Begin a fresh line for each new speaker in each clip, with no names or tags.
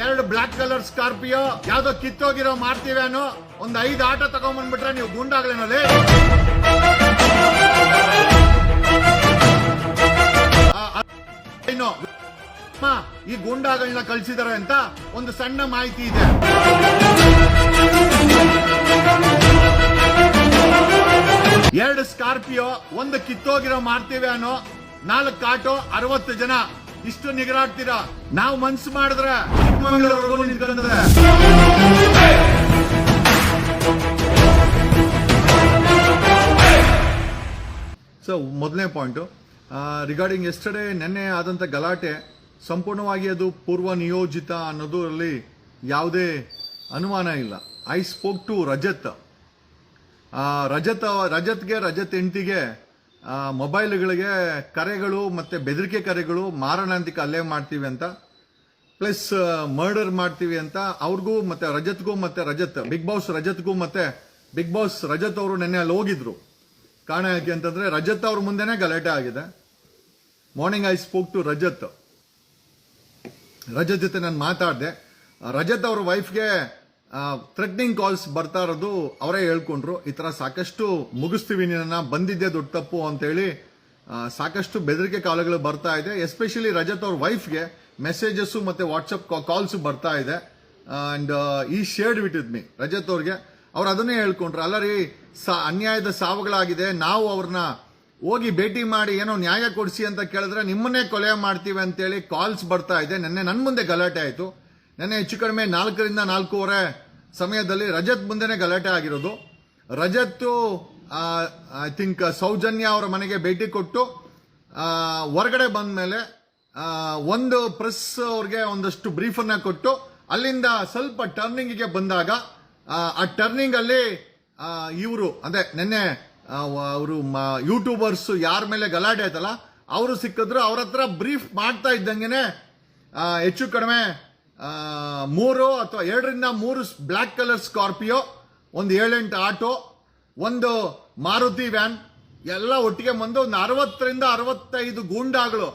ಎರಡು black colour Scorpio ಯಾವ್ದೋ ಕಿತ್ತೋಗಿರೋ ಮಾಡ್ತೀವಿ ಅನ್ನೋ ಒಂದ್ ಐದು ಆಟೋ ತಗೊಂಡ್ಬಂದ್ಬಿಟ್ರೆ ನೀವು ಗುಂಡಾಗ್ಲೇನಲ್ಲಿ ಇನ್ನು ಈ ಗೂಂಡಾಗಳನ್ನ ಕಳ್ಸಿದಾರೆ ಅಂತ ಒಂದು ಸಣ್ಣ ಮಾಹಿತಿ ಇದೆ. ಎರಡು ಸ್ಕಾರ್ಪಿಯೋ, ಒಂದು ಕಿತ್ತೋಗಿರೋ ಮಾಡ್ತೀವಿ ಅನ್ನೋ ನಾಲ್ಕು ಆಟೋ, ಅರವತ್ತು ಜನ. ಇಷ್ಟು ನಿಗರಾಡ್ತೀರಾ ನಾವು ಮನ್ಸು ಮಾಡಿದ್ರೆ ಸೊ ಮೊದಲನೇ ಪಾಯಿಂಟು ರಿಗಾರ್ಡಿಂಗ್ ಎಸ್ಟರ್ಡೇ ನಿನ್ನೆ ಆದಂಥ ಗಲಾಟೆ, ಸಂಪೂರ್ಣವಾಗಿ ಅದು ಪೂರ್ವ ನಿಯೋಜಿತ ಅನ್ನೋದರಲ್ಲಿ ಯಾವುದೇ ಅನುಮಾನ ಇಲ್ಲ. I spoke to Rajat. Rajat, ರಜತ್ಗೆ, Rajat ಹೆಂಡತಿಗೆ ಮೊಬೈಲ್ಗಳಿಗೆ ಕರೆಗಳು ಮತ್ತೆ ಬೆದರಿಕೆ ಕರೆಗಳು ಮಾರಣಾಂತಿಕ ಅಲ್ಲೇ ಮಾಡ್ತೀವಿ ಅಂತ, ಪ್ಲಸ್ ಮರ್ಡರ್ ಮಾಡ್ತೀವಿ ಅಂತ ಅವ್ರಿಗೂ ಮತ್ತೆ ರಜತ್ಗೂ ಮತ್ತೆ ರಜತ್, ಬಿಗ್ ಬಾಸ್ ರಜತ್ಗೂ ಮತ್ತೆ ಬಿಗ್ ಬಾಸ್ ರಜತ್ ಅವರು ನೆನ್ನೆ ಅಲ್ಲಿ ಹೋಗಿದ್ರು. ಕಾರಣ ಯಾಕೆ ಅಂತಂದ್ರೆ ರಜತ್ ಅವ್ರ ಮುಂದೆನೆ ಗಲಾಟೆ ಆಗಿದೆ. Morning I spoke to Rajat. Rajat ಜೊತೆ ನಾನು ಮಾತಾಡಿದೆ. ರಜತ್ ಅವ್ರ ವೈಫ್ಗೆ ಥ್ರೆಟ್ನಿಂಗ್ ಕಾಲ್ಸ್ ಬರ್ತಾ ಇರೋದು ಅವರೇ ಹೇಳ್ಕೊಂಡ್ರು. ಈ ಥರ ಸಾಕಷ್ಟು ಮುಗಿಸ್ತೀವಿ ನಿನ್ನ ಬಂದಿದ್ದೆ ದೊಡ್ಡ ತಪ್ಪು ಅಂತೇಳಿ ಸಾಕಷ್ಟು ಬೆದರಿಕೆ ಕಾಲಗಳು ಬರ್ತಾ ಇದೆ. ಎಸ್ಪೆಷಲಿ ರಜತ್ ಅವ್ರ ವೈಫ್ಗೆ ಮೆಸೇಜಸ್ ಮತ್ತೆ ವಾಟ್ಸಪ್ ಕಾಲ್ಸ್ ಬರ್ತಾ ಇದೆ. ಅಂಡ್ ಈ ಶೇರ್ಡ್ ವಿತ್ ಮಿ ರಜತ್ ಅವ್ರಿಗೆ. ಅವ್ರು ಅದನ್ನೇ ಹೇಳ್ಕೊಂಡ್ರು. ಅಲ್ಲ ರೀ, ಸಾ- ಅನ್ಯಾಯದ ಸಾವುಗಳಾಗಿದೆ. ನಾವು ಅವ್ರನ್ನ ಹೋಗಿ ಭೇಟಿ ಮಾಡಿ ಏನೋ ನ್ಯಾಯ ಕೊಡಿಸಿ ಅಂತ ಕೇಳಿದ್ರೆ ನಿಮ್ಮನ್ನೇ ಕೊಲೆ ಮಾಡ್ತೀವಿ ಅಂತೇಳಿ ಕಾಲ್ಸ್ ಬರ್ತಾ ಇದೆ. ನಿನ್ನೆ ನನ್ನ ಮುಂದೆ ಗಲಾಟೆ ಆಯ್ತು. ನೆನ್ನೆ ಹೆಚ್ಚು ಕಡಿಮೆ ನಾಲ್ಕರಿಂದ ನಾಲ್ಕೂವರೆ ಸಮಯದಲ್ಲಿ ರಜತ್ ಮುಂದೆನೆ ಗಲಾಟೆ ಆಗಿರೋದು. ರಜತ್ತು ಐ ಥಿಂಕ್ ಸೌಜನ್ಯ ಅವರ ಮನೆಗೆ ಭೇಟಿ ಕೊಟ್ಟು ಹೊರಗಡೆ ಬಂದ ಮೇಲೆ ಒಂದು ಪ್ರೆಸ್ ಅವ್ರಿಗೆ ಒಂದಷ್ಟು ಬ್ರೀಫ್ ಅನ್ನ ಕೊಟ್ಟು ಅಲ್ಲಿಂದ ಸ್ವಲ್ಪ ಟರ್ನಿಂಗಿಗೆ ಬಂದಾಗ ಆ, ಟರ್ನಿಂಗ್ ಅಲ್ಲಿ ಇವರು ಅದೇ ನಿನ್ನೆ ಅವರು ಯೂಟ್ಯೂಬರ್ಸ್ ಯಾರ ಮೇಲೆ ಗಲಾಟೆ ಆಯ್ತಲ್ಲ ಅವರು ಸಿಕ್ಕಿದ್ರು ಅವ್ರ ಹತ್ರ ಬ್ರೀಫ್ ಮಾಡ್ತಾ ಇದ್ದಂಗೆನೆ ಹೆಚ್ಚು ಕಡಿಮೆ ಮೂರು ಅಥವಾ ಎರಡರಿಂದ ಮೂರು ಬ್ಲ್ಯಾಕ್ ಕಲರ್ ಸ್ಕಾರ್ಪಿಯೋ, ಒಂದು ಏಳೆಂಟು ಆಟೋ, ಒಂದು ಮಾರುತಿ ವ್ಯಾನ್, ಎಲ್ಲ ಒಟ್ಟಿಗೆ ಬಂದು ಒಂದು ಅರವತ್ತರಿಂದ ಅರವತ್ತೈದು ಗೂಂಡಾಗಳು.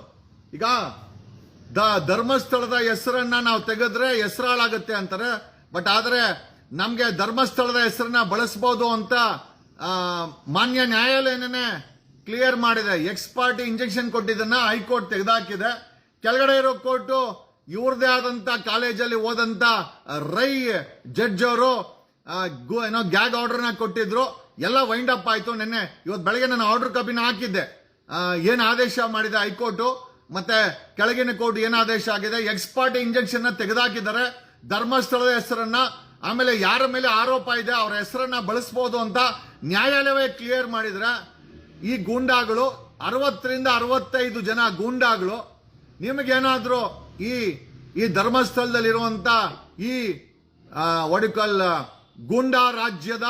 ಈಗ ದ ಧರ್ಮಸ್ಥಳದ ಹೆಸರನ್ನ ನಾವು ತೆಗೆದ್ರೆ ಹೆಸರಾಳಾಗುತ್ತೆ ಅಂತಾರೆ, ಬಟ್ ಆದರೆ ನಮಗೆ ಧರ್ಮಸ್ಥಳದ ಹೆಸರನ್ನ ಬಳಸಬಹುದು ಅಂತ ಮಾನ್ಯ ನ್ಯಾಯಾಲಯನೇ ಕ್ಲಿಯರ್ ಮಾಡಿದೆ. ಎಕ್ಸ್ಪಾರ್ಟಿ ಇಂಜೆಕ್ಷನ್ ಕೊಟ್ಟಿದ್ದನ್ನ ಹೈಕೋರ್ಟ್ ತೆಗೆದಾಕಿದೆ. ಕೆಳಗಡೆ ಇರೋ ಕೋರ್ಟು ಇವ್ರದೇ ಆದಂತ ಕಾಲೇಜಲ್ಲಿ ಓದಂತ ರೈ ಜಡ್ಜ್ ಅವರು ಏನೋ ಗ್ಯಾಗ್ ಆರ್ಡರ್ನ ಕೊಟ್ಟಿದ್ರು, ಎಲ್ಲ ವೈಂಡ್ ಅಪ್ ಆಯ್ತು. ನಿನ್ನೆ ಇವತ್ತು ಬೆಳಗ್ಗೆ ನಾನು ಆರ್ಡರ್ ಕಾಪಿನ ಹಾಕಿದ್ದೆ. ಏನು ಆದೇಶ ಮಾಡಿದೆ ಹೈಕೋರ್ಟ್, ಮತ್ತೆ ಕೆಳಗಿನ ಕೋರ್ಟ್ ಏನು ಆದೇಶ ಆಗಿದೆ, ಎಕ್ಸ್ಪರ್ಟ್ ಇಂಜೆಕ್ಷನ್ ತೆಗೆದಾಕಿದ್ದಾರೆ. ಧರ್ಮಸ್ಥಳದ ಹೆಸರನ್ನ, ಆಮೇಲೆ ಯಾರ ಮೇಲೆ ಆರೋಪ ಇದೆ, ಅವರ ಹೆಸರನ್ನ ಬಳಸಬಹುದು ಅಂತ ನ್ಯಾಯಾಲಯವೇ ಕ್ಲಿಯರ್ ಮಾಡಿದ್ರೆ, ಈ ಗೂಂಡಾಗಳು, ಅರವತ್ತರಿಂದ ಅರವತ್ತೈದು ಜನ ಗೂಂಡಾಗಳು, ನಿಮಗೇನಾದ್ರೂ ಈ ಈ ಧರ್ಮಸ್ಥಳದಲ್ಲಿರುವಂತ ಈ ಒಡಿಕಲ್ ಗೂಂಡಾ ರಾಜ್ಯದ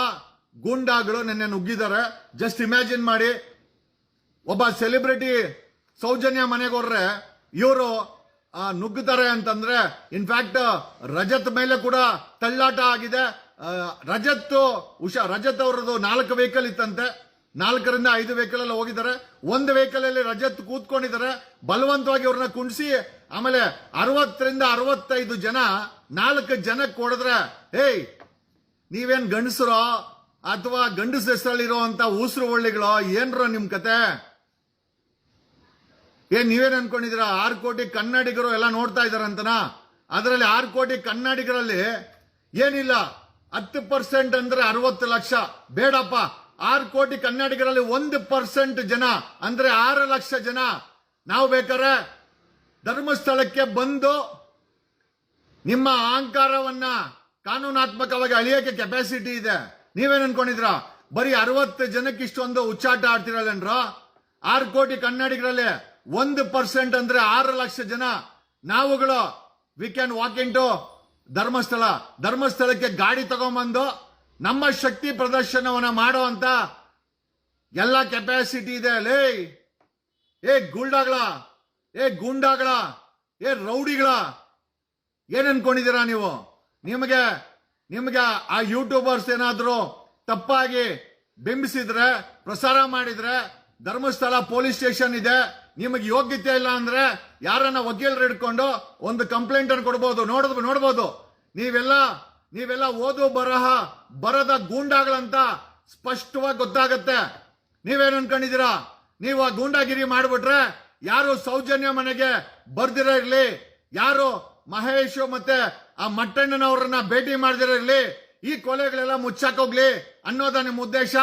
ಗೂಂಡಾಗಳು ನಿನ್ನೆ ನುಗ್ಗಿದ್ದಾರೆ. ಜಸ್ಟ್ ಇಮ್ಯಾಜಿನ್ ಮಾಡಿ. ಒಬ್ಬ ಸೆಲೆಬ್ರಿಟಿ ಸೌಜನ್ಯ ಮನೆಗೆ ಹೋದ್ರೆ ಇವರು ನುಗ್ಗುತ್ತಾರೆ ಅಂತಂದ್ರೆ ಇನ್ಫ್ಯಾಕ್ಟ್ ರಜತ್ ಮೇಲೆ ಕೂಡ ತಳ್ಳಾಟ ಆಗಿದೆ. ರಜತ್ ಉಷಾ, ರಜತ್ ಅವರದು ನಾಲ್ಕು ವೆಹಿಕಲ್ ಇತ್ತಂತೆ. ನಾಲ್ಕರಿಂದ ಐದು ವೆಹಿಕಲ್ ಅಲ್ಲಿ ಹೋಗಿದ್ದಾರೆ. ಒಂದು ವೆಹಿಕಲ್ ಅಲ್ಲಿ ರಜತ್ ಕೂತ್ಕೊಂಡಿದ್ದಾರೆ. ಬಲವಂತವಾಗಿ ಅವ್ರನ್ನ ಕುಣಿಸಿ ಆಮೇಲೆ ಅರವತ್ತರಿಂದ ಅರವತ್ತೈದು ಜನ, ನಾಲ್ಕು ಜನಕ್ಕೆ ಹೊಡೆದ್ರೆ, ಏಯ್, ನೀವೇನ್ ಗಂಡಸರೋ ಅಥವಾ ಗಂಡಸ ಹೆಸರಲ್ಲಿರುವಂತ ಉಸಿರು ಒಳ್ಳಿಗಳೋ? ಏನ್ರೋ ನಿಮ್ ಕತೆ? ಏನ್ ನೀವೇನ್ ಅನ್ಕೊಂಡಿದಿರ ಆರು ಕೋಟಿ ಕನ್ನಡಿಗರು ಎಲ್ಲ ನೋಡ್ತಾ ಇದಾರಂತನಾ ಅದರಲ್ಲಿ ಆರು ಕೋಟಿ ಕನ್ನಡಿಗರಲ್ಲಿ ಏನಿಲ್ಲ, ಹತ್ತು ಪರ್ಸೆಂಟ್ ಅಂದ್ರೆ ಅರವತ್ತು ಲಕ್ಷ. ಬೇಡಪ್ಪ. ಆರು ಕೋಟಿ ಕನ್ನಡಿಗರಲ್ಲಿ ಒಂದು ಪರ್ಸೆಂಟ್ ಜನ, ಅಂದ್ರೆ ಆರು ಲಕ್ಷ ಜನ ನಾವು ಬೇಕಾದ್ರೆ ಧರ್ಮಸ್ಥಳಕ್ಕೆ ಬಂದು ನಿಮ್ಮ ಅಹಂಕಾರವನ್ನ ಕಾನೂನಾತ್ಮಕವಾಗಿ ಅಳಿಯೋಕೆ ಕೆಪಾಸಿಟಿ ಇದೆ. ನೀವೇನ್ ಅನ್ಕೊಂಡಿದ್ರ ಬರೀ ಅರವತ್ತು ಜನಕ್ಕೆ ಇಷ್ಟೊಂದು ಉಚ್ಚಾಟ ಆಡ್ತಿರಲ್ಲೇನ್ರ? ಆರು ಕೋಟಿ ಕನ್ನಡಿಗರಲ್ಲಿ ಒಂದು ಪರ್ಸೆಂಟ್ ಅಂದ್ರೆ ಆರು ಲಕ್ಷ ಜನ ನಾವುಗಳು. We can walk into Dharmasthala. ಧರ್ಮಸ್ಥಳಕ್ಕೆ ಗಾಡಿ ತಗೊಂಬಂದು ನಮ್ಮ ಶಕ್ತಿ ಪ್ರದರ್ಶನವನ್ನ ಮಾಡೋ ಅಂತ ಎಲ್ಲ ಕೆಪಾಸಿಟಿ ಇದೆ. ಲೇ, ಏ ಗುಲ್ಡಾಗಳ ಏ ಗುಂಡಾಗಳ ಏ ರೌಡಿಗಳ ಏನ್ ಅನ್ಕೊಂಡಿದ್ದೀರಾ ನೀವು? ನಿಮಗೆ ನಿಮಗೆ ಆ ಯೂಟ್ಯೂಬರ್ಸ್ ಏನಾದರೂ ತಪ್ಪಾಗಿ ಬಿಂಬಿಸಿದ್ರೆ, ಪ್ರಸಾರ ಮಾಡಿದ್ರೆ, ಧರ್ಮಸ್ಥಳ ಪೊಲೀಸ್ ಸ್ಟೇಷನ್ ಇದೆ, ನಿಮಗೆ ಯೋಗ್ಯತೆ ಇಲ್ಲ ಅಂದ್ರೆ ಯಾರನ್ನ ವಕೀಲರು ಹಿಡ್ಕೊಂಡು ಒಂದು ಕಂಪ್ಲೇಂಟ್ ಅನ್ನು ಕೊಡ್ಬೋದು ನೋಡೋದು ನೋಡ್ಬೋದು. ನೀವೆಲ್ಲ ನೀವೆಲ್ಲ ಓದು ಬರಹ, ಬರದ ಗೂಂಡಾಗಳಂತ ಸ್ಪಷ್ಟವಾಗಿ ಗೊತ್ತಾಗತ್ತೆ. ನೀವೇನು ಅನ್ಕೊಂಡಿದ್ದೀರಾ? ನೀವು ಆ ಗೂಂಡಾಗಿರಿ ಮಾಡಿಬಿಟ್ರೆ ಯಾರು ಸೌಜನ್ಯ ಮನೆಗೆ ಬರ್ದಿರ ಇರ್ಲಿ, ಯಾರು ಮಹೇಶ್ ಮತ್ತೆ ಆ ಮಟ್ಟಣ್ಣನವರನ್ನ ಭೇಟಿ ಮಾಡದಿರ ಇರ್ಲಿ, ಈ ಕೊಲೆಗಳೆಲ್ಲ ಮುಚ್ಚಾಕೋಗ್ಲಿ ಅನ್ನೋದ ನಿಮ್ಮ ಉದ್ದೇಶ?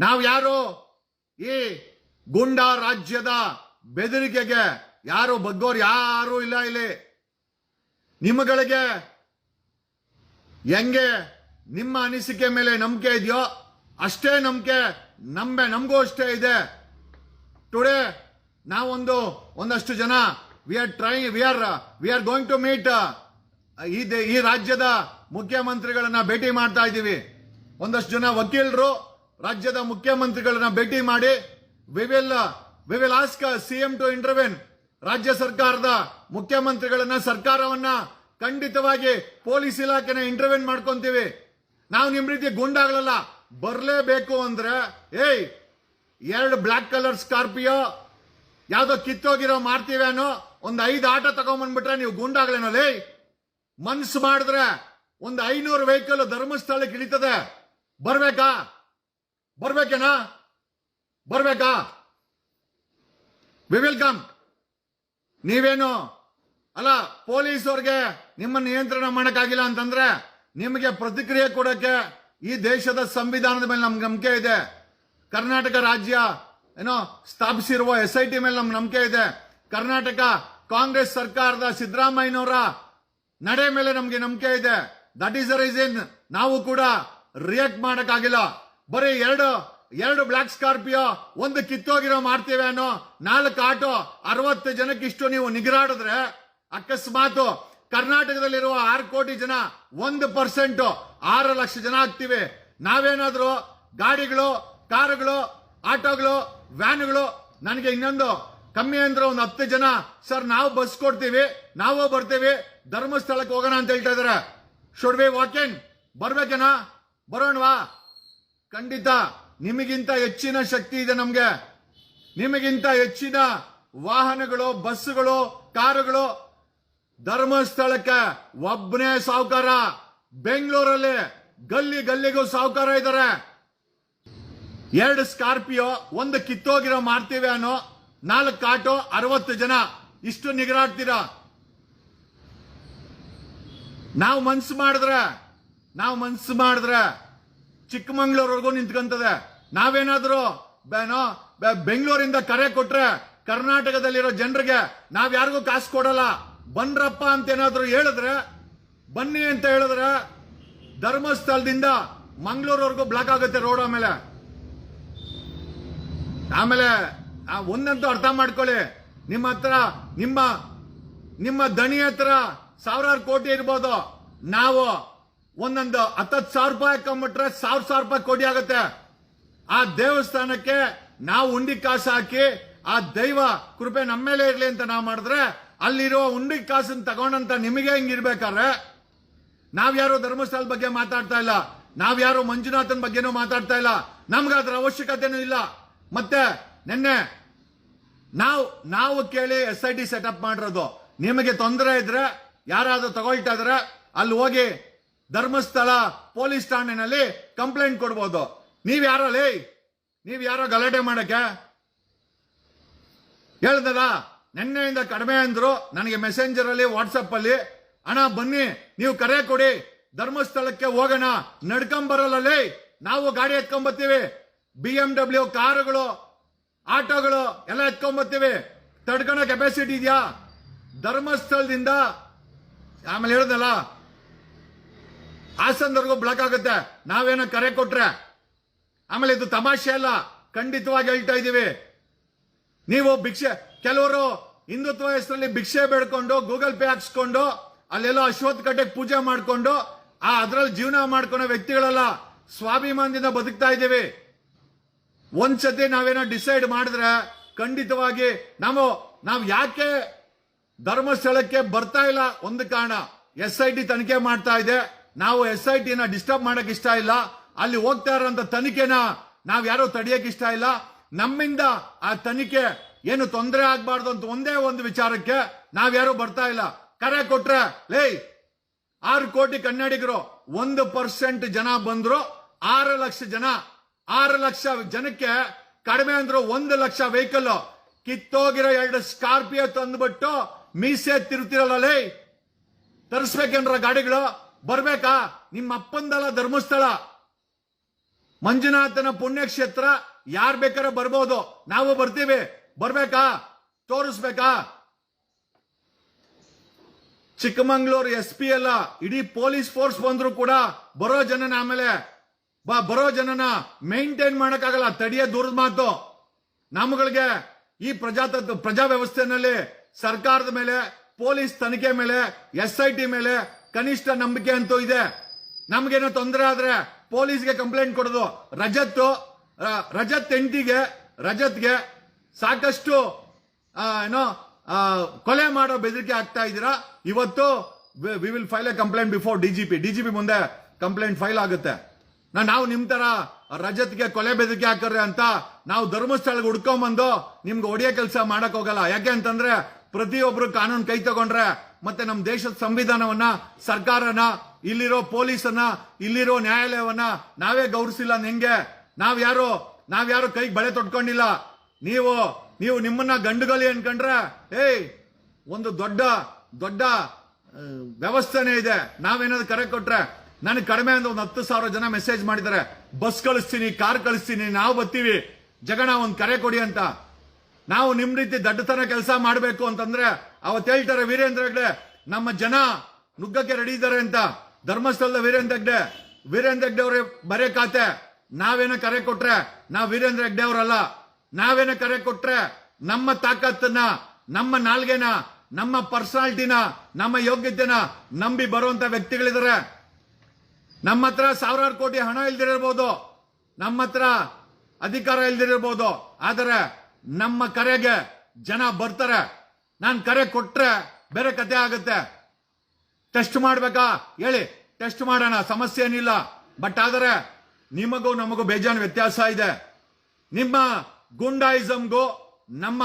ನಾವು ಯಾರು? ಈ ಗುಂಡಾ ರಾಜ್ಯದ ಬೆದರಿಕೆಗೆ ಯಾರು ಬಗ್ಗೋರು ಯಾರು ಇಲ್ಲ ಇಲ್ಲಿ. ನಿಮ್ಮಗಳಿಗೆ ಹೆಂಗೆ ನಿಮ್ಮ ಅನಿಸಿಕೆ ಮೇಲೆ ನಂಬಿಕೆ ಇದೆಯೋ ಅಷ್ಟೇ ನಂಬಿಕೆ ನಂಬೆ, ನಮಗೂ ಅಷ್ಟೇ ಇದೆ. ಟುಡೇ ನಾವೊಂದು, ಒಂದಷ್ಟು ಜನ we are try we are we are going to meet ಈ ರಾಜ್ಯದ ಮುಖ್ಯಮಂತ್ರಿಗಳನ್ನ ಭೇಟಿ ಮಾಡ್ತಾ ಇದ್ದೀವಿ. ಒಂದಷ್ಟು ಜನ ವಕೀಲರು ರಾಜ್ಯದ ಮುಖ್ಯಮಂತ್ರಿಗಳನ್ನ ಭೇಟಿ ಮಾಡಿ we will we will ask CM to intervene ರಾಜ್ಯ ಸರ್ಕಾರದ ಮುಖ್ಯಮಂತ್ರಿಗಳನ್ನ ಸರ್ಕಾರವನ್ನ ಖಂಡಿತವಾಗಿ ಪೊಲೀಸ್ ಇಲಾಖೆನ ಇಂಟರ್ವೆನ್ ಮಾಡ್ಕೊಂತೀವಿ. ನಾವು ನಿಮ್ ರೀತಿ ಗುಂಡಾಗಳಲ್ಲ ಬರ್ಲೇಬೇಕು ಅಂದ್ರೆ, ಏಯ್, ಎರಡು ಬ್ಲಾಕ್ ಕಲರ್ ಸ್ಕಾರ್ಪಿಯೋ, ಯಾವ್ದೋ ಕಿತ್ತೋಗಿರೋ ಮಾಡ್ತೀವಿ ಅನ್ನೋ ಒಂದು ಐದು ಆಟೋ ತಗೊಂಬಂದ್ಬಿಟ್ರೆ ನೀವು ಗುಂಡಾಗಳೇನಲ್ಲಿ ಮನ್ಸು ಮಾಡಿದ್ರೆ ಒಂದು ಐನೂರು ವೆಹಿಕಲ್ ಧರ್ಮಸ್ಥಳಕ್ಕೆ ಇಳಿತದೆ. ಬರ್ಬೇಕಾ? ಬರ್ಬೇಕೇನಾ? ಬರ್ಬೇಕಾ? ವಿ ವಿಲ್ ಕಮ್ ನೀವೇನು ಅಲ್ಲ, ಪೊಲೀಸವ್ರಿಗೆ ನಿಮ್ಮ ನಿಯಂತ್ರಣ ಮಾಡಕ್ಕಾಗಿಲ್ಲ ಅಂತಂದ್ರೆ ನಿಮಗೆ ಪ್ರತಿಕ್ರಿಯೆ ಕೊಡಕ್ಕೆ ಈ ದೇಶದ ಸಂವಿಧಾನದ ಮೇಲೆ ನಮ್ಗೆ ನಂಬಿಕೆ ಇದೆ. ಕರ್ನಾಟಕ ರಾಜ್ಯ ಏನೋ ಸ್ಥಾಪಿಸಿರುವ ಎಸ್ ಐ ಟಿ ಮೇಲೆ ನಮ್ಗೆ ನಂಬಿಕೆ ಇದೆ. ಕರ್ನಾಟಕ ಕಾಂಗ್ರೆಸ್ ಸರ್ಕಾರದ ಸಿದ್ದರಾಮಯ್ಯನವರ ನಡೆ ಮೇಲೆ ನಮಗೆ ನಂಬಿಕೆ ಇದೆ. ದಟ್ ಈಸ್ ದ ರೀಸನ್ ನಾವು ಕೂಡ ರಿಯಾಕ್ಟ್ ಮಾಡಕ್ಕಾಗಿಲ್ಲ. ಬರೀ ಎರಡು ಎರಡು ಬ್ಲಾಕ್ ಸ್ಕಾರ್ಪಿಯೋ ಒಂದು ಕಿತ್ತೋಗಿರೋ ಮಾಡ್ತೀವಿ ಅನ್ನೋ ನಾಲ್ಕು ಆಟೋ ಅರವತ್ತು ಜನಕ್ಕೆ ಇಷ್ಟು ನೀವು ನಿಗರಾಡಿದ್ರೆ ಅಕಸ್ಮಾತ್ ಕರ್ನಾಟಕದಲ್ಲಿರುವ ಆರು ಕೋಟಿ ಜನ ಒಂದು ಪರ್ಸೆಂಟ್ ಆರು ಲಕ್ಷ ಜನ ಆಗ್ತಿವೆ. ನಾವೇನಾದ್ರೂ ಗಾಡಿಗಳು, ಕಾರುಗಳು, ಆಟೋಗಳು, ವ್ಯಾನ್ಗಳು, ನನಗೆ ಇನ್ನೊಂದು ಕಮ್ಮಿ ಅಂದ್ರೆ ಒಂದು ಹತ್ತು ಜನ, ಸರ್, ನಾವು ಬಸ್ ಕೊಡ್ತೀವಿ, ನಾವು ಬರ್ತೀವಿ, ಧರ್ಮಸ್ಥಳಕ್ಕೆ ಹೋಗೋಣ ಅಂತ ಹೇಳ್ತಾ ಇದಾರೆ ಶುಡ್ ಬಿ ವಾಕಿಂಗ್ ಬರ್ಬೇಕೇನಾ? ಬರೋಣವಾ? ಖಂಡಿತ ನಿಮಗಿಂತ ಹೆಚ್ಚಿನ ಶಕ್ತಿ ಇದೆ ನಮ್ಗೆ. ನಿಮಗಿಂತ ಹೆಚ್ಚಿನ ವಾಹನಗಳು, ಬಸ್ಸುಗಳು, ಕಾರುಗಳು ಧರ್ಮಸ್ಥಳಕ್ಕೆ ಒಬ್ಬನೇ ಸಾವುಕಾರ. ಬೆಂಗಳೂರಲ್ಲಿ ಗಲ್ಲಿ ಗಲ್ಲಿಗೂ ಸಾವುಕಾರ ಇದ್ದಾರೆ. ಎರಡು ಸ್ಕಾರ್ಪಿಯೋ, ಒಂದು ಕಿತ್ತೋಗಿರೋ ಮಾಡ್ತೀವಿ ಅನ್ನೋ ನಾಲ್ಕು ಆಟೋ ಅರವತ್ತು ಜನ. ಇಷ್ಟು ನಿಗರಾಡ್ತೀರಾ ನಾವು ಮನ್ಸು ಮಾಡಿದ್ರೆ, ನಾವು ಮನ್ಸು ಮಾಡಿದ್ರೆ ಚಿಕ್ಕಮಂಗ್ಳೂರ್ವರೆಗೂ ನಿಂತ್ಕೊಂತದೆ. ನಾವೇನಾದರೂ ಬೇನೋ ಬೆಂಗಳೂರಿಂದ ಕರೆ ಕೊಟ್ರೆ ಕರ್ನಾಟಕದಲ್ಲಿರೋ ಜನರಿಗೆ ನಾವ್ ಯಾರಿಗೂ ಕಾಸು ಕೊಡಲ್ಲ. ಬನ್ರಪ್ಪ ಅಂತ ಏನಾದರೂ ಹೇಳಿದ್ರೆ, ಬನ್ನಿ ಅಂತ ಹೇಳಿದ್ರೆ ಧರ್ಮಸ್ಥಳದಿಂದ ಮಂಗಳೂರವರೆಗೂ ಬ್ಲಾಕ್ ಆಗುತ್ತೆ ರೋಡ್ ಆಮೇಲೆ. ಆಮೇಲೆ ಒಂದಂತೂ ಅರ್ಥ ಮಾಡ್ಕೊಳ್ಳಿ. ನಿಮ್ಮ ಹತ್ರ, ನಿಮ್ಮ ನಿಮ್ಮ ದಣಿ ಹತ್ರ ಸಾವಿರಾರು ಕೋಟಿ ಇರ್ಬೋದು. ನಾವು ಒಂದೊಂದು ಹತ್ತತ್ತು ಸಾವಿರ ರೂಪಾಯಿ ಹಾಕೊಂಡ್ಬಿಟ್ರೆ ಸಾವಿರ ಸಾವಿರ ರೂಪಾಯಿ ಕೋಟಿ ಆಗುತ್ತೆ. ಆ ದೇವಸ್ಥಾನಕ್ಕೆ ನಾವು ಉಂಡಿ ಕಾಸು ಹಾಕಿ, ಆ ದೈವ ಕೃಪೆ ನಮ್ಮ ಮೇಲೆ ಇರಲಿ ಅಂತ ನಾವು ಮಾಡಿದ್ರೆ ಅಲ್ಲಿರೋ ಉಂಡಿ ಕಾಸನ್ನು ತಗೊಂಡಂತ ನಿಮಗೆ ಹೆಂಗಿರ್ಬೇಕಾದ್ರೆ ನಾವ್ಯಾರೋ ಧರ್ಮಸ್ಥಳದ ಬಗ್ಗೆ ಮಾತಾಡ್ತಾ ಇಲ್ಲ, ನಾವ್ಯಾರು ಮಂಜುನಾಥನ್ ಬಗ್ಗೆನೂ ಮಾತಾಡ್ತಾ ಇಲ್ಲ ನಮ್ಗೆ ಅದ್ರ ಅವಶ್ಯಕತೆನೂ ಇಲ್ಲ. ಮತ್ತೆ ನಿನ್ನೆ ನಾವು ನಾವು ಕೇಳಿ ಎಸ್ ಐ ಟಿ ಸೆಟಪ್ ಮಾಡಿರೋದು. ನಿಮಗೆ ತೊಂದರೆ ಇದ್ರೆ, ಯಾರಾದ್ರೂ ತಗೊಳ್ತಾ ಅಲ್ಲಿ ಹೋಗಿ ಧರ್ಮಸ್ಥಳ ಪೊಲೀಸ್ ಠಾಣೆನಲ್ಲಿ ಕಂಪ್ಲೇಂಟ್ ಕೊಡ್ಬೋದು. ನೀವ್ ಯಾರೋ, ಲೇ, ನೀವ್ ಯಾರೋ ಗಲಾಟೆ ಮಾಡಕ್ಕೆ? ಹೇಳ್ದಲ್ಲ? ನಿನ್ನೆಯಿಂದ ಕಡಿಮೆ ಅಂದ್ರು ನನಗೆ ಮೆಸೆಂಜರ್ ಅಲ್ಲಿ ವಾಟ್ಸಪ್ ಅಲ್ಲಿ, ಅಣ್ಣ, ಬನ್ನಿ, ನೀವು ಕರೆ ಕೊಡಿ, ಧರ್ಮಸ್ಥಳಕ್ಕೆ ಹೋಗೋಣ ನಡ್ಕೊಂಬರಲ್ಲೇ ನಾವು ಗಾಡಿ ಎತ್ಕೊಂಬತ್ತೀವಿ ಬಿ ಎಂ ಡಬ್ಲ್ಯೂ ಕಾರುಗಳು, ಆಟೋಗಳು ಎಲ್ಲ ಎತ್ಕೊಂಬತ್ತೀವಿ ತಡ್ಕೊಳೋ ಕೆಪಾಸಿಟಿ ಇದೆಯಾ? ಧರ್ಮಸ್ಥಳದಿಂದ, ಆಮೇಲೆ ಹೇಳಿದಲ್ಲ, ಹಾಸನದವರೆಗೂ ಬ್ಲಾಕ್ ಆಗುತ್ತೆ. ನಾವೇನೋ ಕರೆ ಕೊಟ್ರೆ. ಆಮೇಲೆ ಇದು ತಮಾಷೆ ಅಲ್ಲ, ಖಂಡಿತವಾಗಿ ಹೇಳ್ತಾ ಇದ್ದೀವಿ ನೀವು ಭಿಕ್ಷೆ ಕೆಲವರು ಹಿಂದುತ್ವ ಹೆಸರಲ್ಲಿ ಭಿಕ್ಷೆ ಬೇಡ್ಕೊಂಡು ಗೂಗಲ್ ಪೇ ಹಾಕ್ಸ್ಕೊಂಡು, ಅಲ್ಲೆಲ್ಲೋ ಅಶ್ವತ್ಥ ಕಟ್ಟೆಗೆ ಪೂಜೆ ಮಾಡಿಕೊಂಡು, ಆ ಅದ್ರಲ್ಲಿ ಜೀವನ ಮಾಡ್ಕೊಳೋ ವ್ಯಕ್ತಿಗಳೆಲ್ಲ, ಸ್ವಾಭಿಮಾನದಿಂದ ಬದುಕ್ತಾ ಇದ್ದೀವಿ. ಒಂದ್ಸತಿ ನಾವೇನೋ ಡಿಸೈಡ್ ಮಾಡಿದ್ರೆ ಖಂಡಿತವಾಗಿ ನಾವು ನಾವು ಯಾಕೆ ಧರ್ಮಸ್ಥಳಕ್ಕೆ ಬರ್ತಾ ಇಲ್ಲ? ಒಂದು ಕಾರಣ ಎಸ್ ಐ ಟಿ ತನಿಖೆ ಮಾಡ್ತಾ ಇದೆ. ನಾವು ಎಸ್ ಐ ಟಿನ ಡಿಸ್ಟರ್ಬ್ ಮಾಡಕ್ ಇಷ್ಟ ಇಲ್ಲ. ಅಲ್ಲಿ ಹೋಗ್ತಾ ಇರೋಂಥ ತನಿಖೆನ ನಾವು ಯಾರು ತಡೆಯಕ್ ಇಷ್ಟ ಇಲ್ಲ. ನಮ್ಮಿಂದ ಆ ತನಿಖೆ ಏನು ತೊಂದರೆ ಆಗ್ಬಾರ್ದು ಅಂತ ಒಂದೇ ಒಂದು ವಿಚಾರಕ್ಕೆ ನಾವ್ಯಾರು ಬರ್ತಾ ಇಲ್ಲ. ಕರೆ ಕೊಟ್ರೆ, ಲೇ, ಆರು ಕೋಟಿ ಕನ್ನಡಿಗರು ಒಂದು ಪರ್ಸೆಂಟ್ ಜನ ಬಂದ್ರು, ಆರು ಲಕ್ಷ ಜನ, ಆರು ಲಕ್ಷ ಜನಕ್ಕೆ ಕಡಿಮೆ ಅಂದ್ರು ಒಂದು ಲಕ್ಷ ವೆಹಿಕಲ್ ಕಿತ್ತೋಗಿರೋ ಎರಡು ಸ್ಕಾರ್ಪಿಯೋ ತಂದ್ಬಿಟ್ಟು ಮೀಸೆ ತಿರುತ್ತಿರಲ್ಲ ಲೇ, ತರಿಸ್ಬೇಕೇನ್ರ ಗಾಡಿಗಳು? ಬರ್ಬೇಕಾ? ನಿಮ್ಮ ಅಪ್ಪಂದಲ್ಲ ಧರ್ಮಸ್ಥಳ. ಮಂಜುನಾಥನ ಪುಣ್ಯಕ್ಷೇತ್ರ, ಯಾರ್ ಬೇಕಾದ್ರೆ ಬರ್ಬೋದು. ನಾವು ಬರ್ತೀವಿ. ಬರ್ಬೇಕಾ? ತೋರಿಸ್ಬೇಕಾ? ಚಿಕ್ಕಮಂಗ್ಳೂರು ಎಸ್ ಪಿ ಅಲ್ಲ ಇಡೀ ಪೊಲೀಸ್ ಫೋರ್ಸ್ ಬಂದ್ರು ಕೂಡ ಬರೋ ಜನನ ಆಮೇಲೆ ಬಾ ಬರೋ ಜನನ ಮೇಂಟೈನ್ ಮಾಡಕ್ಕಾಗಲ್ಲ. ತಡಿಯೋ ದೂರದ ಮಾತು. ನಮ್ಗಳಿಗೆ ಈ ಪ್ರಜಾತಂತ್ರ ಪ್ರಜಾ ವ್ಯವಸ್ಥೆನಲ್ಲಿ ಸರ್ಕಾರದ ಮೇಲೆ, ಪೊಲೀಸ್ ತನಿಖೆ ಮೇಲೆ ಎಸ್ ಐ ಟಿ ಮೇಲೆ ಕನಿಷ್ಠ ನಂಬಿಕೆ ಅಂತೂ ಇದೆ. ನಮ್ಗೇನೋ ತೊಂದರೆ ಆದ್ರೆ ಪೊಲೀಸ್ಗೆ ಕಂಪ್ಲೇಂಟ್ ಕೊಡೋದು ರಜತ್ ರಜತ್ ಎಂಟಿಗೆ, ರಜತ್ಗೆ ಸಾಕಷ್ಟು ಏನೋ ಕೊಲೆ ಮಾಡೋ ಬೆದರಿಕೆ ಆಗ್ತಾ ಇದ್ದೀರಾ? ಇವತ್ತು we will file a complaint before D G P D G P ಮುಂದೆ ಕಂಪ್ಲೇಂಟ್ ಫೈಲ್ ಆಗುತ್ತೆ. ನಾವು ನಿಮ್ ತರ ರಜತ್ಗೆ ಕೊಲೆ ಬೆದರಿಕೆ ಹಾಕರ್ರೆ ಅಂತ ನಾವು ಧರ್ಮಸ್ಥಳಕ್ಕೆ ಹುಡ್ಕೊಂಬಂದು ನಿಮ್ಗೆ ಒಡೆಯ ಕೆಲಸ ಮಾಡಕ್ ಹೋಗಲ್ಲ. ಯಾಕೆ ಅಂತಂದ್ರೆ ಪ್ರತಿಯೊಬ್ರು ಕಾನೂನು ಕೈ ತಗೊಂಡ್ರೆ ಮತ್ತೆ ನಮ್ಮ ದೇಶದ ಸಂವಿಧಾನವನ್ನ, ಸರ್ಕಾರನ, ಇಲ್ಲಿರೋ ಪೊಲೀಸನ್ನ, ಇಲ್ಲಿರೋ ನ್ಯಾಯಾಲಯವನ್ನ ನಾವೇ ಗೌರವಿಸಿಲ್ಲ ಹೆಂಗೆ ನಾವ್ಯಾರು ನಾವ್ಯಾರು ಕೈಗೆ ಬಳೆ ತೊಟ್ಕೊಂಡಿಲ್ಲ. ನೀವು ನೀವು ನಿಮ್ಮನ್ನ ಗಂಡುಗಲಿ ಅನ್ಕೊಂಡ್ರೆ, ಏಯ್, ಒಂದು ದೊಡ್ಡ ದೊಡ್ಡ ವ್ಯವಸ್ಥೆನೆ ಇದೆ. ನಾವೇನಾದ್ರು ಕರೆ ಕೊಟ್ರೆ ನನಗೆ ಕಡಿಮೆ ಅಂದ್ರೆ ಒಂದು ಹತ್ತು ಸಾವಿರ ಜನ ಮೆಸೇಜ್ ಮಾಡಿದ್ದಾರೆ. ಬಸ್ ಕಳಿಸ್ತೀನಿ, ಕಾರ್ ಕಳಿಸ್ತೀನಿ, ನಾವು ಬರ್ತೀವಿ. ಜಗಣ, ಒಂದು ಕರೆ ಕೊಡಿ ಅಂತ. ನಾವು ನಿಮ್ ರೀತಿ ದಡ್ಡತನ ಕೆಲಸ ಮಾಡಬೇಕು ಅಂತಂದ್ರೆ ಅವತ್ತು ಹೇಳ್ತಾರೆ ವೀರೇಂದ್ರ ಹೆಗ್ಡೆ, ನಮ್ಮ ಜನ ನುಗ್ಗಕ್ಕೆ ರೆಡಿ ಇದ್ದಾರೆ ಅಂತ. ಧರ್ಮಸ್ಥಳದ ವೀರೇಂದ್ರ ಹೆಗ್ಡೆ ವೀರೇಂದ್ರ ಹೆಗ್ಡೆ ಅವರೇ ಬರೇ ಖಾತೆ. ನಾವೇನೋ ಕರೆ ಕೊಟ್ರೆ, ನಾವು ವೀರೇಂದ್ರ ಹೆಗ್ಡೆ ಅವರಲ್ಲ ನಾವೇನ ಕರೆ ಕೊಟ್ರೆ ನಮ್ಮ ತಾಕತ್ತನ್ನ, ನಮ್ಮ ನಾಲ್ಗೆನ, ನಮ್ಮ ಪರ್ಸನಾಲಿಟಿನ ನಮ್ಮ ಯೋಗ್ಯತೆನ ನಂಬಿ ಬರುವಂತ ವ್ಯಕ್ತಿಗಳಿದ್ದಾರೆ ನಮ್ಮ ಹತ್ರ ಸಾವಿರಾರು ಕೋಟಿ ಹಣ ಇಲ್ದಿರಬಹುದು. ನಮ್ಮ ಹತ್ರ ಅಧಿಕಾರ ಇಲ್ದಿರಬಹುದು. ಆದರೆ ನಮ್ಮ ಕರೆಗೆ ಜನ ಬರ್ತಾರೆ. ನಾನು ಕರೆ ಕೊಟ್ರೆ ಬೇರೆ ಕತೆ ಆಗುತ್ತೆ. ಟೆಸ್ಟ್ ಮಾಡ್ಬೇಕಾ? ಹೇಳಿ. ಟೆಸ್ಟ್ ಮಾಡೋಣ. ಸಮಸ್ಯೆ ಏನಿಲ್ಲ. ಬಟ್ ಆದರೆ ನಿಮಗೂ ನಮಗೂ ಬೇಜಾನ್ ವ್ಯತ್ಯಾಸ ಇದೆ. ನಿಮ್ಮ ಗುಂಡಾಯಿಸಂಗೂ ನಮ್ಮ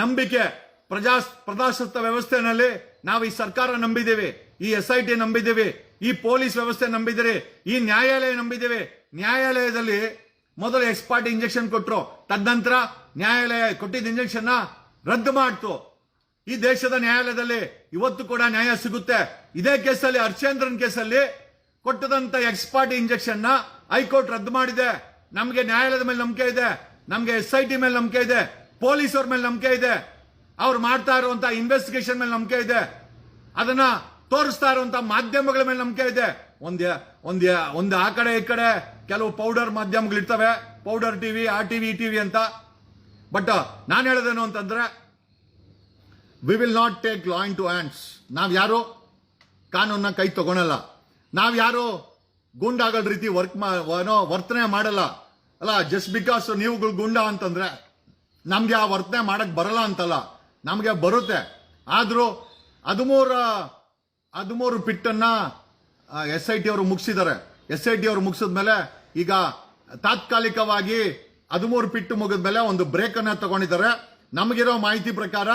ನಂಬಿಕೆ ಪ್ರಜಾ ಪ್ರಜಾಸತ್ತ ವ್ಯವಸ್ಥೆನಲ್ಲಿ ನಾವು ಈ ಸರ್ಕಾರ ನಂಬಿದ್ದೀವಿ, ಈ ಎಸ್ ಐ ಟಿ ನಂಬಿದ್ದೀವಿ, ಈ ಪೊಲೀಸ್ ವ್ಯವಸ್ಥೆ ನಂಬಿದಿರಿ ಈ ನ್ಯಾಯಾಲಯ ನಂಬಿದ್ದೀವಿ. ನ್ಯಾಯಾಲಯದಲ್ಲಿ ಮೊದಲು ಎಕ್ಸ್ಪರ್ಟ್ ಇಂಜೆಕ್ಷನ್ ಕೊಟ್ಟರು ತದನಂತರ ನ್ಯಾಯಾಲಯ ಕೊಟ್ಟಿದ್ದ ಇಂಜೆಕ್ಷನ್ ರದ್ದು ಮಾಡ್ತು. ಈ ದೇಶದ ನ್ಯಾಯಾಲಯದಲ್ಲಿ ಇವತ್ತು ಕೂಡ ನ್ಯಾಯ ಸಿಗುತ್ತೆ. ಇದೇ ಕೇಸಲ್ಲಿ ಹರ್ಷೇಂದ್ರನ್ ಕೇಸಲ್ಲಿ ಕೊಟ್ಟದಂತ ಎಕ್ಸ್ಪರ್ಟ್ ಇಂಜೆಕ್ಷನ್ ಹೈಕೋರ್ಟ್ ರದ್ದು ಮಾಡಿದೆ. ನಮಗೆ ನ್ಯಾಯಾಲಯದ ಮೇಲೆ ನಂಬಿಕೆ ಇದೆ. ನಮಗೆ ಎಸ್ ಐ ಟಿ ಮೇಲೆ ನಂಬಿಕೆ ಇದೆ, ಪೊಲೀಸವ್ರ ಮೇಲೆ ನಂಬಿಕೆ ಇದೆ, ಅವ್ರು ಮಾಡ್ತಾ ಇರುವಂತ ಇನ್ವೆಸ್ಟಿಗೇಷನ್ ಮೇಲೆ ನಂಬಿಕೆ ಇದೆ, ಅದನ್ನ ತೋರಿಸ್ತಾ ಇರುವಂತ ಮಾಧ್ಯಮಗಳ ಮೇಲೆ ನಂಬಿಕೆ ಇದೆ. ಒಂದ್ ಒಂದ್ ಒಂದು ಆ ಕಡೆ ಈ ಕಡೆ ಕೆಲವು ಪೌಡರ್ ಮಾಧ್ಯಮಗಳು ಇರ್ತವೆ, ಪೌಡರ್ ಟಿವಿ, ಆ ಟಿವಿ ಟಿವಿ ಅಂತ. ಬಟ್ ನಾನು ಹೇಳೋದೇನು ಅಂತಂದ್ರೆ we will not take law into hands ನಾವು ಯಾರು? ಕಾನೂನ ಕೈ ತಗೊಳಲ್ಲ. ನಾವು ಯಾರು? ಗೂಂಡಾಗಳ ರೀತಿ ವರ್ಕ್ ಏನೋ ವರ್ತನೆ ಮಾಡಲ್ಲ. ಅಲ್ಲ ಜಸ್ಟ್ ಬಿಕಾಸ್ ನೀವುಗಳು ಗುಂಡ ಅಂತಂದ್ರೆ, ನಮ್ಗೆ ಆ ವರ್ತನೆ ಮಾಡಕ್ ಬರಲ್ಲ ಅಂತಲ್ಲ, ನಮಗೆ ಬರುತ್ತೆ. ಆದರೂ, ಹದಿಮೂರ, ಹದಿಮೂರು ಪಿಟ್ಟನ್ನ ಎಸ್ ಐ ಟಿ ಅವರು ಮುಗಿಸಿದ್ದಾರೆ ಎಸ್ ಐ ಟಿ ಅವರು ಮುಗಿಸಿದ್ಮೇಲೆ ಈಗ ತಾತ್ಕಾಲಿಕವಾಗಿ ಹದಿಮೂರು ಪಿಟ್ಟು ಮುಗಿದ್ಮೇಲೆ ಒಂದು ಬ್ರೇಕ್ ಅನ್ನ ತಗೊಂಡಿದ್ದಾರೆ. ನಮಗಿರೋ ಮಾಹಿತಿ ಪ್ರಕಾರ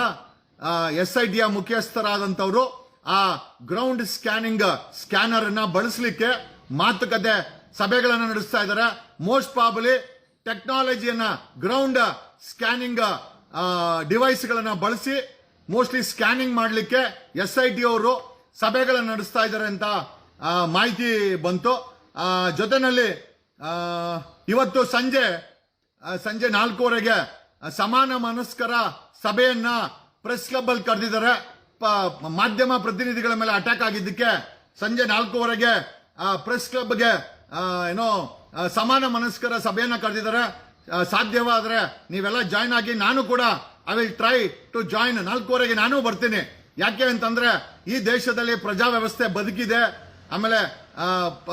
ಎಸ್ ಐ ಟಿಯ ಮುಖ್ಯಸ್ಥರಾದಂತವರು ಆ ಗ್ರೌಂಡ್ ಸ್ಕ್ಯಾನಿಂಗ್ ಸ್ಕ್ಯಾನರ್ ಅನ್ನ ಬಳಸಲಿಕ್ಕೆ ಮಾತುಕತೆ ಸಭೆಗಳನ್ನ ನಡೆಸ್ತಾ ಇದ್ದಾರೆ. ಮೋಸ್ಟ್ ಪ್ರಾಬಲಿ ಟೆಕ್ನಾಲಜಿಯನ್ನ ಗ್ರೌಂಡ್ ಸ್ಕ್ಯಾನಿಂಗ್ ಡಿವೈಸ್ ಗಳನ್ನ ಬಳಸಿ ಮೋಸ್ಟ್ಲಿ ಸ್ಕ್ಯಾನಿಂಗ್ ಮಾಡಲಿಕ್ಕೆ ಎಸ್ ಐ ಟಿ ಅವರು ಸಭೆಗಳನ್ನು ನಡೆಸ್ತಾ ಇದ್ದಾರೆ ಅಂತ ಮಾಹಿತಿ ಬಂತು. ಜೊತೆಯಲ್ಲಿ ಇವತ್ತು ಸಂಜೆ ಸಂಜೆ ನಾಲ್ಕೂವರೆಗೆ ಸಮಾನ ಮನಸ್ಕರ ಸಭೆಯನ್ನ ಪ್ರೆಸ್ ಕ್ಲಬ್ ಅಲ್ಲಿ ಕರೆದಿದ್ದಾರೆ. ಮಾಧ್ಯಮ ಪ್ರತಿನಿಧಿಗಳ ಮೇಲೆ ಅಟ್ಯಾಕ್ ಆಗಿದ್ದಕ್ಕೆ ಸಂಜೆ ನಾಲ್ಕೂವರೆಗೆ ಪ್ರೆಸ್ ಕ್ಲಬ್ಗೆ ಏನೋ ಸಮಾನ ಮನಸ್ಕರ ಸಭೆಯನ್ನ ಕರೆದಿದ್ದಾರೆ. ಸಾಧ್ಯವಾದರೆ ನೀವೆಲ್ಲ ಜಾಯ್ನ್ ಆಗಿ ನಾನು ಕೂಡ I will try to join ನಾಲ್ಕೂವರೆಗೆ ನಾನು ಬರ್ತೀನಿ. ಯಾಕೆ ಅಂತಂದ್ರೆ ಈ ದೇಶದಲ್ಲಿ ಪ್ರಜಾ ವ್ಯವಸ್ಥೆ ಬದುಕಿದೆ. ಆಮೇಲೆ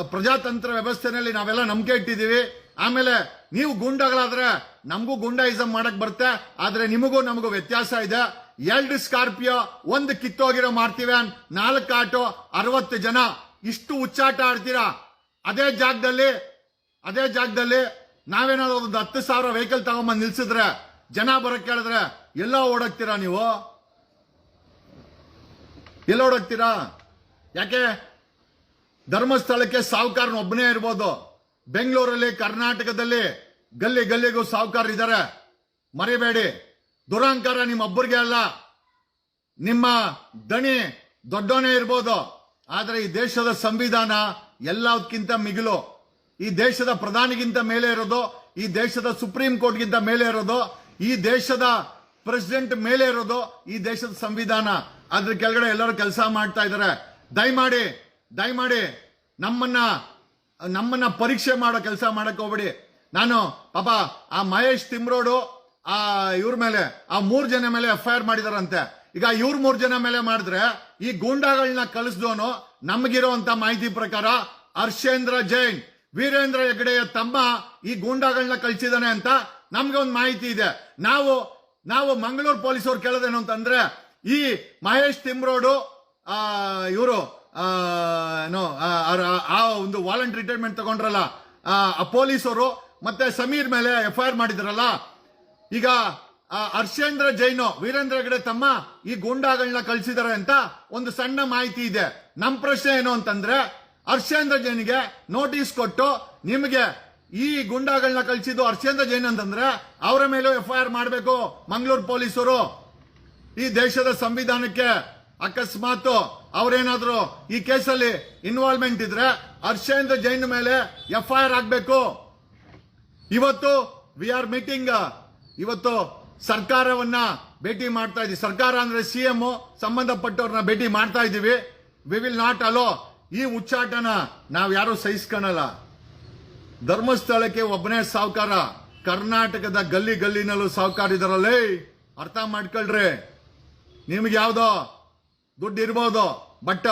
ಪ್ರಜಾತಂತ್ರ ವ್ಯವಸ್ಥೆನಲ್ಲಿ ನಾವೆಲ್ಲ ನಂಬಿಕೆ ಇಟ್ಟಿದ್ದೀವಿ. ಆಮೇಲೆ ನೀವು ಗುಂಡಗಳಾದ್ರೆ ನಮಗೂ ಗುಂಡಾಯಿಸಂ ಮಾಡಕ್ ಬರುತ್ತೆ. ಆದ್ರೆ ನಿಮಗೂ ನಮಗೂ ವ್ಯತ್ಯಾಸ ಇದೆ. ಎರಡು ಸ್ಕಾರ್ಪಿಯೋ, ಒಂದು ಕಿತ್ತೋಗಿರೋ ಮಾಡ್ತೀವಿ ನಾಲ್ಕು ಆಟೋ, ಅರವತ್ತು ಜನ. ಇಷ್ಟು ಉಚ್ಚಾಟ ಆಡ್ತೀರಾ? ಅದೇ ಜಾಗದಲ್ಲಿ ಅದೇ ಜಾಗದಲ್ಲಿ ನಾವೇನಾದ್ರು ಒಂದು ಹತ್ತು ಸಾವಿರ ವೆಹಿಕಲ್ ತಗೊಂಬಂದು ನಿಲ್ಸಿದ್ರೆ, ಜನ ಬರಕ್ ಕೇಳಿದ್ರೆ, ಎಲ್ಲ ಓಡಾಕ್ತೀರಾ ನೀವು? ಎಲ್ಲ ಓಡಾಕ್ತೀರಾ? ಯಾಕೆ? ಧರ್ಮಸ್ಥಳಕ್ಕೆ ಸಾಹುಕಾರನ ಒಬ್ಬನೇ ಇರ್ಬೋದು. ಬೆಂಗಳೂರಲ್ಲಿ, ಕರ್ನಾಟಕದಲ್ಲಿ ಗಲ್ಲಿ ಗಲ್ಲಿಗೂ ಸಾಹುಕಾರ ಇದ್ದಾರೆ ಮರಿಬೇಡಿ. ದುರಹಂಕಾರ ನಿಮ್ಮೊಬ್ಬರಿಗೆ ಅಲ್ಲ. ನಿಮ್ಮ ದಣಿ ದೊಡ್ಡೋನೇ ಇರ್ಬೋದು. ಆದರೆ ಈ ದೇಶದ ಸಂವಿಧಾನ ಎಲ್ಲದಕ್ಕಿಂತ ಮಿಗಿಲು, ಈ ದೇಶದ ಪ್ರಧಾನಿಗಿಂತ ಮೇಲೆ ಇರೋದು, ಈ ದೇಶದ ಸುಪ್ರೀಂ ಕೋರ್ಟ್ಗಿಂತ ಮೇಲೆ ಇರೋದು, ಈ ದೇಶದ ಪ್ರೆಸಿಡೆಂಟ್ ಮೇಲೆ ಇರೋದು, ಈ ದೇಶದ ಸಂವಿಧಾನ. ಅದ್ರ ಕೆಳಗಡೆ ಎಲ್ಲರೂ ಕೆಲಸ ಮಾಡ್ತಾ ಇದ್ದಾರೆ. ದಯಮಾಡಿ ದಯಮಾಡಿ ನಮ್ಮನ್ನ ನಮ್ಮನ್ನ ಪರೀಕ್ಷೆ ಮಾಡೋ ಕೆಲಸ ಮಾಡಕ್ ಹೋಗ್ಬೇಡಿ. ನಾನು, ಪಾಪ, ಆ ಮಹೇಶ್ ತಿಮ್ರೋಡು, ಆ ಇವ್ರ ಮೇಲೆ, ಆ ಮೂರ್ ಜನ ಮೇಲೆ ಎಫ್ ಐ ಮಾಡಿದಾರಂತೆ. ಈಗ ಇವ್ರ ಮೂರ್ ಜನ ಮೇಲೆ ಮಾಡಿದ್ರೆ, ಈ ಗೂಂಡಾಗಳನ್ನ ಕಳಿಸ್ದೋನು ನಮಗಿರುವಂತ ಮಾಹಿತಿ ಪ್ರಕಾರ ಹರ್ಷೇಂದ್ರ ಜೈನ್ ವೀರೇಂದ್ರ ಹೆಗಡೆಯ ತಮ್ಮ ಈ ಗೂಂಡಾಗಳನ್ನ ಕಳಿಸಿದಾನೆ ಅಂತ ನಮ್ಗೆ ಒಂದು ಮಾಹಿತಿ ಇದೆ. ನಾವು ನಾವು ಮಂಗಳೂರು ಪೊಲೀಸರು ಕೇಳೋದೇನು ಅಂತಂದ್ರೆ ಈ ಮಹೇಶ್ ತಿಮ್ರೋಡು ಇವರು ಆ, ಒಂದು ವಾಲಂಟ್ ರಿಟೈರ್ಮೆಂಟ್ ತಗೊಂಡ್ರಲ್ಲ ಆ, ಪೊಲೀಸರು ಮತ್ತೆ ಸಮೀರ್ ಮೇಲೆ ಎಫ್ ಐ ಆರ್ ಮಾಡಿದ್ರಲ್ಲ ಈಗ ಹರ್ಷೇಂದ್ರ ಜೈನು, ವೀರೇಂದ್ರ ಹೆಗಡೆ ತಮ್ಮ ಈ ಗೂಂಡಾಗಳನ್ನ ಕಳಿಸಿದಾರೆ ಅಂತ ಒಂದು ಸಣ್ಣ ಮಾಹಿತಿ ಇದೆ. ನಮ್ ಪ್ರಶ್ನೆ ಏನು ಅಂತಂದ್ರೆ, ಹರ್ಷೇಂದ್ರ ಜೈನ್ಗೆ ನೋಟಿಸ್ ಕೊಟ್ಟು ನಿಮಗೆ ಈ ಗುಂಡಾಗಳನ್ನ ಕಳಿಸಿದ್ದು ಹರ್ಷೇಂದ್ರ ಜೈನ್ ಅಂತಂದ್ರೆ ಅವರ ಮೇಲೂ ಎಫ್ ಐ ಆರ್ ಮಾಡಬೇಕು, ಮಂಗಳೂರು ಪೊಲೀಸರು. ಈ ದೇಶದ ಸಂವಿಧಾನಕ್ಕೆ ಅಕಸ್ಮಾತ್ ಅವರೇನಾದರೂ ಈ ಕೇಸಲ್ಲಿ ಇನ್ವಾಲ್ವ್ಮೆಂಟ್ ಇದ್ರೆ ಹರ್ಷೇಂದ್ರ ಜೈನ್ ಮೇಲೆ ಎಫ್ ಐ ಆರ್ ಆಗ್ಬೇಕು. ಇವತ್ತು ವಿ ಆರ್ ಮೀಟಿಂಗ್ ಇವತ್ತು ಸರ್ಕಾರವನ್ನ ಭೇಟಿ ಮಾಡ್ತಾ ಇದ್ದೀವಿ. ಸರ್ಕಾರ ಅಂದ್ರೆ ಸಿಎಂ ಸಂಬಂಧಪಟ್ಟವ್ರನ್ನ ಭೇಟಿ ಮಾಡ್ತಾ ಇದ್ದೀವಿ. ವಿ ವಿಲ್ ನಾಟ್ ಅಲೋ ಈ ಉಚ್ಚಾಟನ ನಾವು ಯಾರು ಸಹಿಸ್ಕೊಳಲ್ಲ ಧರ್ಮಸ್ಥಳಕ್ಕೆ ಒಬ್ಬನೇ ಸಾವುಕಾರ, ಕರ್ನಾಟಕದ ಗಲ್ಲಿ ಗಲ್ಲಿನಲ್ಲೂ ಸಾವುಕಾರ ಇದಾರಲ್ಲೇ ಅರ್ಥ ಮಾಡ್ಕೊಳ್ರಿ. ನಿಮ್ಗೆ ಯಾವ್ದೋ ದುಡ್ಡು ಇರ್ಬೋದು, ಬಟ್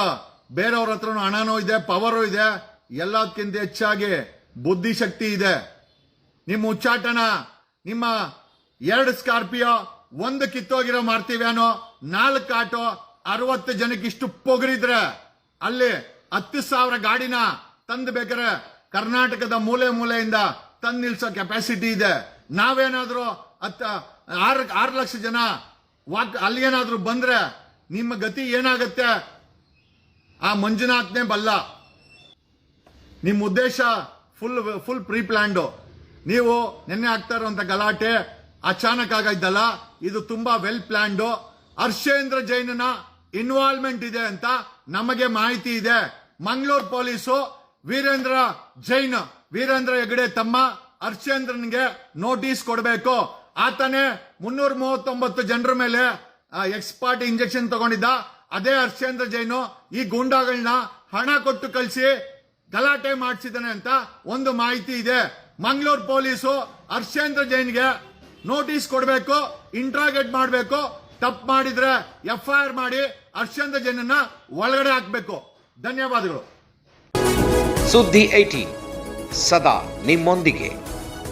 ಬೇರೆಯವ್ರ ಹತ್ರನೂ ಹಣನೂ ಇದೆ ಪವರು ಇದೆ. ಎಲ್ಲದಕ್ಕಿಂತ ಹೆಚ್ಚಾಗಿ ಬುದ್ಧಿಶಕ್ತಿ ಇದೆ. ನಿಮ್ಮ ಉಚ್ಚಾಟನ ನಿಮ್ಮ ಎರಡು ಸ್ಕಾರ್ಪಿಯೋ, ಒಂದು ಕಿತ್ತೋಗಿರೋ ಮಾರ್ತೀವ್ಯಾನೋ, ನಾಲ್ಕು ಆಟೋ, ಅರವತ್ತು ಜನಕ್ಕೆ ಇಷ್ಟು ಪೊಗರಿದ್ರೆ, ಅಲ್ಲಿ ಹತ್ತು ಸಾವಿರ ಗಾಡಿನ ತಂದು ಬೇಕಾದ್ರೆ ಕರ್ನಾಟಕದ ಮೂಲೆ ಮೂಲೆಯಿಂದ ತಂದು ನಿಲ್ಸೋ ಕೆಪಾಸಿಟಿ ಇದೆ. ನಾವೇನಾದರೂ ಹತ್ತ, ಆರು ಆರು ಲಕ್ಷ ಜನ ವಾಕ್ ಅಲ್ಲಿಗೇನಾದ್ರೂ ಬಂದ್ರೆ ನಿಮ್ಮ ಗತಿ ಏನಾಗತ್ತೆ? ಆ ಮಂಜುನಾಥ್ನೇ ಬಲ್ಲ. ನಿಮ್ಮ ಉದ್ದೇಶ ಫುಲ್ ಫುಲ್ ಪ್ರೀ ಪ್ಲ್ಯಾಂಡು ನೀವು ನಿನ್ನೆ ಆಗ್ತಾ ಇರುವಂತ ಗಲಾಟೆ ಅಚಾನಕ್ ಆಗಿದ್ದಲ್ಲ ಇದು ತುಂಬಾ ವೆಲ್ ಪ್ಲಾನ್ಡ್ ಹರ್ಷೇಂದ್ರ ಜೈನನ ಇನ್ವಾಲ್ವ್ಮೆಂಟ್ ಇದೆ ಅಂತ ನಮಗೆ ಮಾಹಿತಿ ಇದೆ. ಮಂಗಳೂರು ಪೊಲೀಸು ವೀರೇಂದ್ರ ಜೈನ್, ವೀರೇಂದ್ರ ಹೆಗಡೆ ತಮ್ಮ ಹರ್ಷೇಂದ್ರನ್ಗೆ ನೋಟಿಸ್ ಕೊಡಬೇಕು. ಆತನೇ ಮುನ್ನೂರ ಮೂವತ್ತೊಂಬತ್ತು ಜನರ ಮೇಲೆ ಎಕ್ಸ್ಪರ್ಟ್ ಇಂಜೆಕ್ಷನ್ ತಗೊಂಡಿದ್ದ. ಅದೇ ಹರ್ಷೇಂದ್ರ ಜೈನು ಈ ಗೂಂಡಾಗಳನ್ನ ಹಣ ಕೊಟ್ಟು ಕಳಿಸಿ ಗಲಾಟೆ ಮಾಡಿಸಿದಾನೆ ಅಂತ ಒಂದು ಮಾಹಿತಿ ಇದೆ. ಮಂಗಳೂರು ಪೊಲೀಸು ಹರ್ಷೇಂದ್ರ ಜೈನ್ಗೆ ನೋಟಿಸ್ ಕೊಡಬೇಕು ಇಂಟ್ರಾಗೇಟ್ ಮಾಡಬೇಕು, ತಪ್ಪು ಮಾಡಿದ್ರೆ ಎಫ್ ಐ ಆರ್ ಮಾಡಿ ಅರ್ಶಂದ ಜನನ್ನ ಒಳಗಡೆ ಹಾಕಬೇಕು. ಧನ್ಯವಾದಗಳು.
ಸುದ್ದಿ ಐಟಿ ಸದಾ ನಿಮ್ಮೊಂದಿಗೆ.